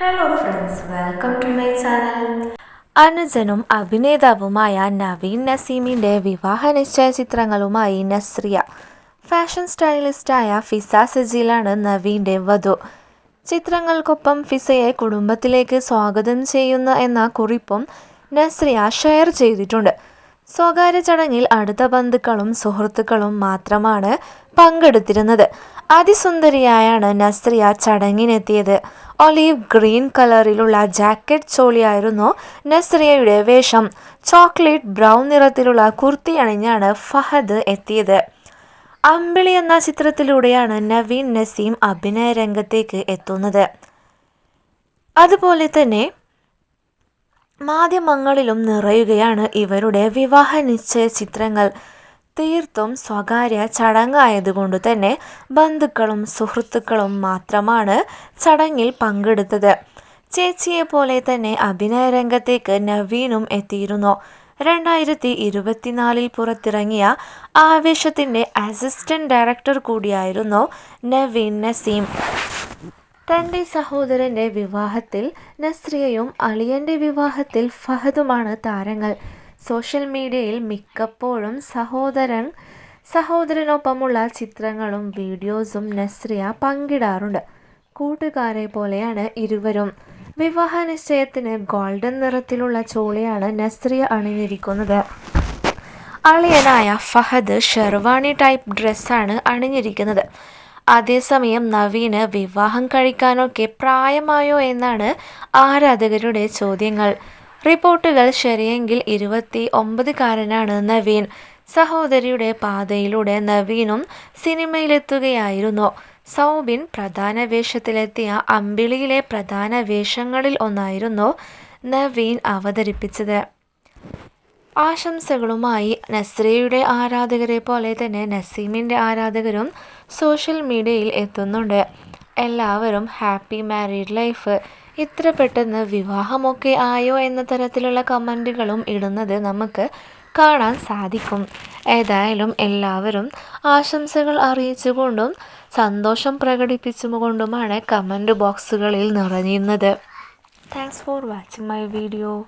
Hello friends welcome to my channel അനുജനും അഭിനേതാവുമായ നവീൻ നസീമിന്റെ വിവാഹ നിശ്ചയ ചിത്രങ്ങളുമായി നസ്രിയ ഫാഷൻ സ്റ്റൈലിസ്റ്റായ ഫിസ സജിലാണ് നവീന്റെ വധു. ചിത്രങ്ങൾക്കൊപ്പം ഫിസയെ കുടുംബത്തിലേക്ക് സ്വാഗതം ചെയ്യുന്ന എന്ന കുറിപ്പും നസ്രിയ ഷെയർ ചെയ്തിട്ടുണ്ട്. സ്വകാര്യ ചടങ്ങിൽ അടുത്ത ബന്ധുക്കളും സുഹൃത്തുക്കളും മാത്രമാണ് പങ്കെടുത്തിരുന്നത്. അതിസുന്ദരിയായാണ് നസ്രിയ ചടങ്ങിനെത്തിയത്. ഒലീവ് ഗ്രീൻ കളറിലുള്ള ജാക്കറ്റ് ചോളിയായിരുന്നു നസ്രിയയുടെ വേഷം. ചോക്ലേറ്റ് ബ്രൗൺ നിറത്തിലുള്ള കുർത്തി അണിഞ്ഞാണ് ഫഹദ് എത്തിയത്. അമ്പിളി എന്ന ചിത്രത്തിലൂടെയാണ് നവീൻ നസീം അഭിനയ രംഗത്തേക്ക് എത്തുന്നത്. അതുപോലെ തന്നെ മാധ്യമങ്ങളിലും നിറയുകയാണ് ഇവരുടെ വിവാഹ നിശ്ചയ ചിത്രങ്ങൾ. തീർത്തും സ്വകാര്യ ചടങ്ങായതുകൊണ്ട് തന്നെ ബന്ധുക്കളും സുഹൃത്തുക്കളും മാത്രമാണ് ചടങ്ങിൽ പങ്കെടുത്തത്. ചേച്ചിയെ പോലെ തന്നെ അഭിനയ രംഗത്തേക്ക് നവീനും എത്തിയിരുന്നു. രണ്ടായിരത്തി ഇരുപത്തിനാലിൽ പുറത്തിറങ്ങിയ ആവേശത്തിന്റെ അസിസ്റ്റന്റ് ഡയറക്ടർ കൂടിയായിരുന്നു നവീൻ നസീം. തന്റെ സഹോദരന്റെ വിവാഹത്തിൽ നസ്രിയയും അളിയന്റെ വിവാഹത്തിൽ ഫഹദുമാണ് താരങ്ങൾ. സോഷ്യൽ മീഡിയയിൽ മിക്കപ്പോഴും സഹോദരൻ സഹോദരനൊപ്പമുള്ള ചിത്രങ്ങളും വീഡിയോസും നസ്രിയ പങ്കിടാറുണ്ട്. കൂട്ടുകാരെ പോലെയാണ് ഇരുവരും. വിവാഹ നിശ്ചയത്തിന് ഗോൾഡൻ നിറത്തിലുള്ള ചോളിയാണ് നസ്രിയ അണിഞ്ഞിരിക്കുന്നത്. അളിയനായ ഫഹദ് ഷെർവാണി ടൈപ്പ് ഡ്രസ്സാണ് അണിഞ്ഞിരിക്കുന്നത്. അതേസമയം നവീന് വിവാഹം കഴിക്കാനൊക്കെ പ്രായമായോ എന്നാണ് ആരാധകരുടെ ചോദ്യങ്ങൾ. റിപ്പോർട്ടുകൾ ശരിയെങ്കിൽ ഇരുപത്തി ഒമ്പതുകാരനാണ് നവീൻ. സഹോദരിയുടെ പാതയിലൂടെ നവീനും സിനിമയിലെത്തുകയായിരുന്നു. സൗബിൻ പ്രധാന വേഷത്തിലെത്തിയ അമ്പിളിയിലെ പ്രധാന വേഷങ്ങളിൽ ഒന്നായിരുന്നു നവീൻ അവതരിപ്പിച്ചത്. ആശംസകളുമായി നസ്രയുടെ ആരാധകരെ പോലെ തന്നെ നസീമിന്റെ ആരാധകരും സോഷ്യൽ മീഡിയയിൽ എത്തുന്നുണ്ട്. എല്ലാവരും ഹാപ്പി മാരീഡ് ലൈഫ്. ഇത്ര പെട്ടെന്ന് വിവാഹമൊക്കെ ആയോ എന്ന തരത്തിലുള്ള കമന്റുകളും ഇടുന്നത് നമുക്ക് കാണാൻ സാധിക്കും. ഏതായാലും എല്ലാവരും ആശംസകൾ അറിയിച്ചുകൊണ്ടും സന്തോഷം പ്രകടിപ്പിച്ചുകൊണ്ടുമാണ് കമന്റ് ബോക്സുകളിൽ നിറഞ്ഞിരുന്നത്. Thanks for watching my video